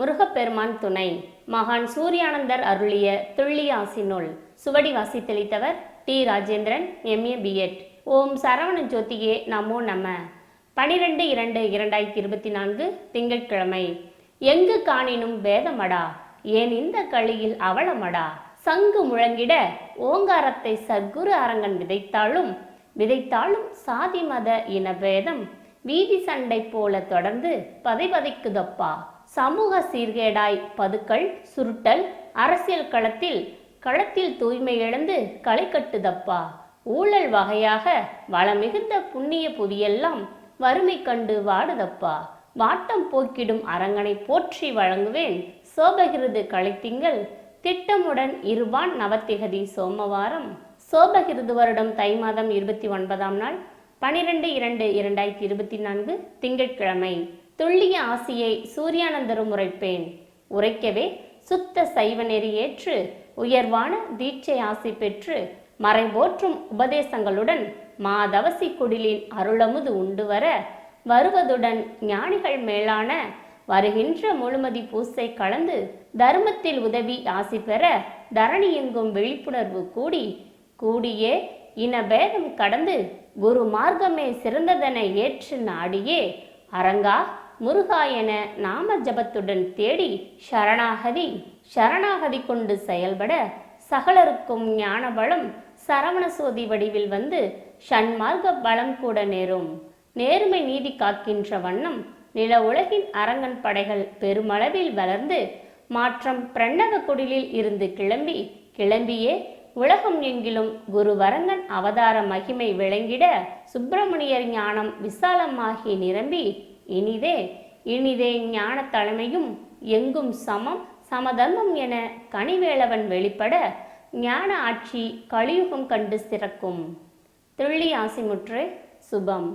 முருகப்பெருமான் துணை. மகான் சூரியானந்தர் அருளிய துள்ளியாசி நூல் சுவடி வாசி தெளித்தவர் டி. ராஜேந்திரன் எம்ஏ பிஎட் ஓம் சரவண ஜோதியே நமோ நம. பனிரெண்டு இரண்டு இரண்டாயிரத்தி இருபத்தி நான்கு திங்கட்கிழமை. எங்கு காணினும் வேதமடா? ஏன் இந்த களியில் அவலமடா? சங்கு முழங்கிட ஓங்காரத்தை சத்குரு அரங்கன் விதைத்தாலும் விதைத்தாலும் சாதி மத இன பேதம் வீதி சண்டை போல தொடர்ந்து பதைபதைக்குதப்பா சமூக சீர்கேடாய் பதுக்கல் சுருட்டல் அரசியல் களத்தில் களத்தில் தூய்மை இழந்து களை கட்டுதப்பா. ஊழல் வகையாக வளமிகுந்த புண்ணிய புதியெல்லாம் வறுமை கண்டு வாடுதப்பா. வாட்டம் போக்கிடும் அரங்கனை போற்றி வழங்குவேன் சோபகிருது களைத்திங்கள். திட்டமுடன் இருபான் நவத்திகதி சோமவாரம். சோபகிருது வருடம் தை மாதம் இருபத்தி ஒன்பதாம் நாள் பனிரெண்டு இரண்டு இரண்டாயிரத்தி இருபத்தி நான்கு திங்கட்கிழமை. துல்லிய ஆசியை சூரியானந்தரும் உரைப்பேன். உரைக்கவே சுத்த சைவ நெறி ஏற்று உயர்வான தீட்சை ஆசி பெற்று மறைபோற்றும் உபதேசங்களுடன் மாதவசி குடிலின் அருளமுது உண்டு வர வருவதுடன் ஞானிகள் மேலான வருகின்ற முழுமதி பூசை கலந்து தர்மத்தில் உதவி ஆசி பெற தரணி எங்கும் விழிப்புணர்வு கூடி கூடியே இனபேதம் கடந்து குரு மார்க்கமே சிறந்ததென ஏற்று நாடியே அரங்கா முருகா என நாம ஜபத்துடன் தேடி சரணாகதி. சரணாகதி கொண்டு செயல்பட சகலருக்கும் ஞான பலம் சரவண சோதி வடிவில் வந்து ஷண்மார்க்க பலம் கூட நேரும். நேர்மை நீதி காக்கின்ற வண்ணம் நில உலகின் அரங்கன் படைகள் பெருமளவில் வளர்ந்து மாற்றம் பிரணவ குடிலில் இருந்து கிளம்பி கிளம்பியே உலகம் எங்கிலும் குரு வரங்கன் அவதார மகிமை விளங்கிட சுப்பிரமணியர் ஞானம் விசாலமாகி நிரம்பி இனிதே இனிதே ஞான தலைமையும் எங்கும் சமம் சமதர்மம் என கனிவேளவன் வெளிப்பட ஞான ஆட்சி கலியுகம் கண்டு சிறக்கும். துள்ளி ஆசிமுற்று சுபம்.